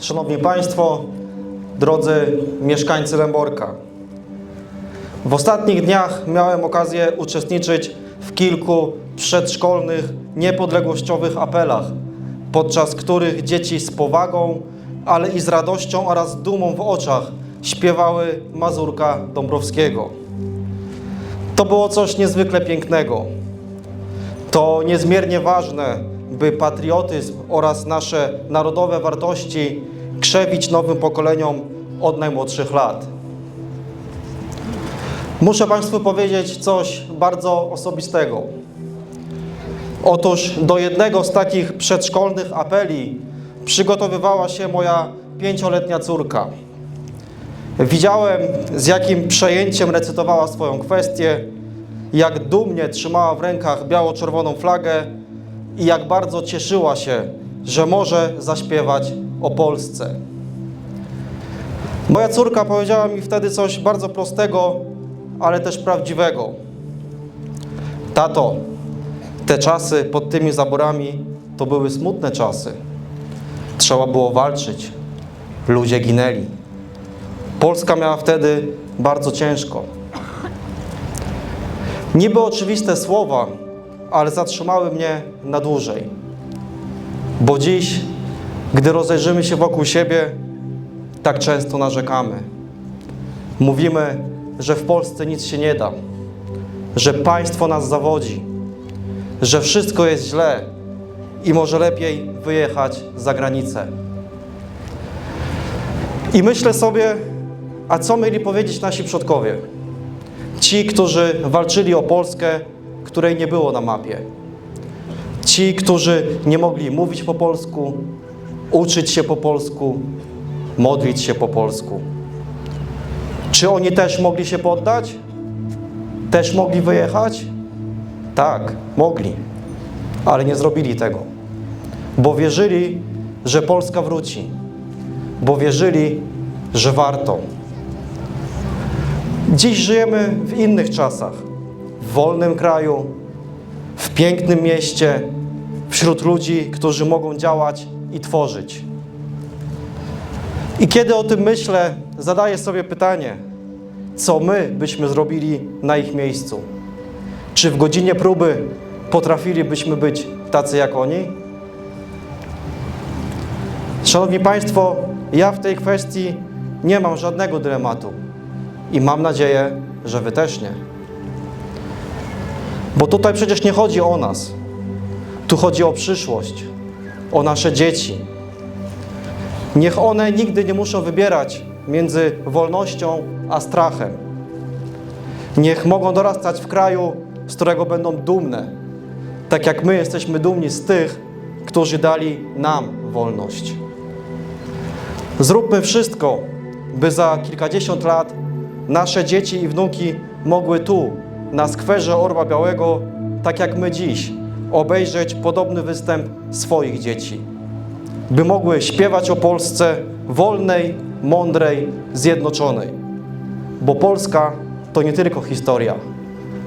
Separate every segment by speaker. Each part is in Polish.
Speaker 1: Szanowni Państwo, drodzy mieszkańcy Lęborka. W ostatnich dniach miałem okazję uczestniczyć w kilku przedszkolnych, niepodległościowych apelach, podczas których dzieci z powagą, ale i z radością oraz dumą w oczach śpiewały Mazurka Dąbrowskiego. To było coś niezwykle pięknego. To niezmiernie ważne, by patriotyzm oraz nasze narodowe wartości krzewić nowym pokoleniom od najmłodszych lat. Muszę Państwu powiedzieć coś bardzo osobistego. Otóż do jednego z takich przedszkolnych apeli przygotowywała się moja pięcioletnia córka. Widziałem, z jakim przejęciem recytowała swoją kwestię, jak dumnie trzymała w rękach biało-czerwoną flagę i jak bardzo cieszyła się, że może zaśpiewać o Polsce. Moja córka powiedziała mi wtedy coś bardzo prostego, ale też prawdziwego. Tato, te czasy pod tymi zaborami to były smutne czasy. Trzeba było walczyć. Ludzie ginęli. Polska miała wtedy bardzo ciężko. Niby oczywiste słowa, ale zatrzymały mnie na dłużej. Bo dziś, gdy rozejrzymy się wokół siebie, tak często narzekamy. Mówimy, że w Polsce nic się nie da, że państwo nas zawodzi, że wszystko jest źle i może lepiej wyjechać za granicę. I myślę sobie, a co mieli powiedzieć nasi przodkowie? Ci, którzy walczyli o Polskę, której nie było na mapie. Ci, którzy nie mogli mówić po polsku, uczyć się po polsku, modlić się po polsku. Czy oni też mogli się poddać? Też mogli wyjechać? Tak, mogli, ale nie zrobili tego, bo wierzyli, że Polska wróci, bo wierzyli, że warto. Dziś żyjemy w innych czasach, wolnym kraju, w pięknym mieście, wśród ludzi, którzy mogą działać i tworzyć. I kiedy o tym myślę, zadaję sobie pytanie, co my byśmy zrobili na ich miejscu? Czy w godzinie próby potrafilibyśmy być tacy jak oni? Szanowni Państwo, ja w tej kwestii nie mam żadnego dylematu i mam nadzieję, że Wy też nie. Bo tutaj przecież nie chodzi o nas. Tu chodzi o przyszłość, o nasze dzieci. Niech one nigdy nie muszą wybierać między wolnością a strachem. Niech mogą dorastać w kraju, z którego będą dumne, tak jak my jesteśmy dumni z tych, którzy dali nam wolność. Zróbmy wszystko, by za kilkadziesiąt lat nasze dzieci i wnuki mogły tu, na skwerze Orła Białego, tak jak my dziś, obejrzeć podobny występ swoich dzieci. By mogły śpiewać o Polsce wolnej, mądrej, zjednoczonej. Bo Polska to nie tylko historia.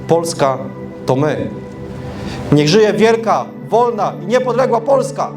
Speaker 1: Polska to my. Niech żyje wielka, wolna i niepodległa Polska!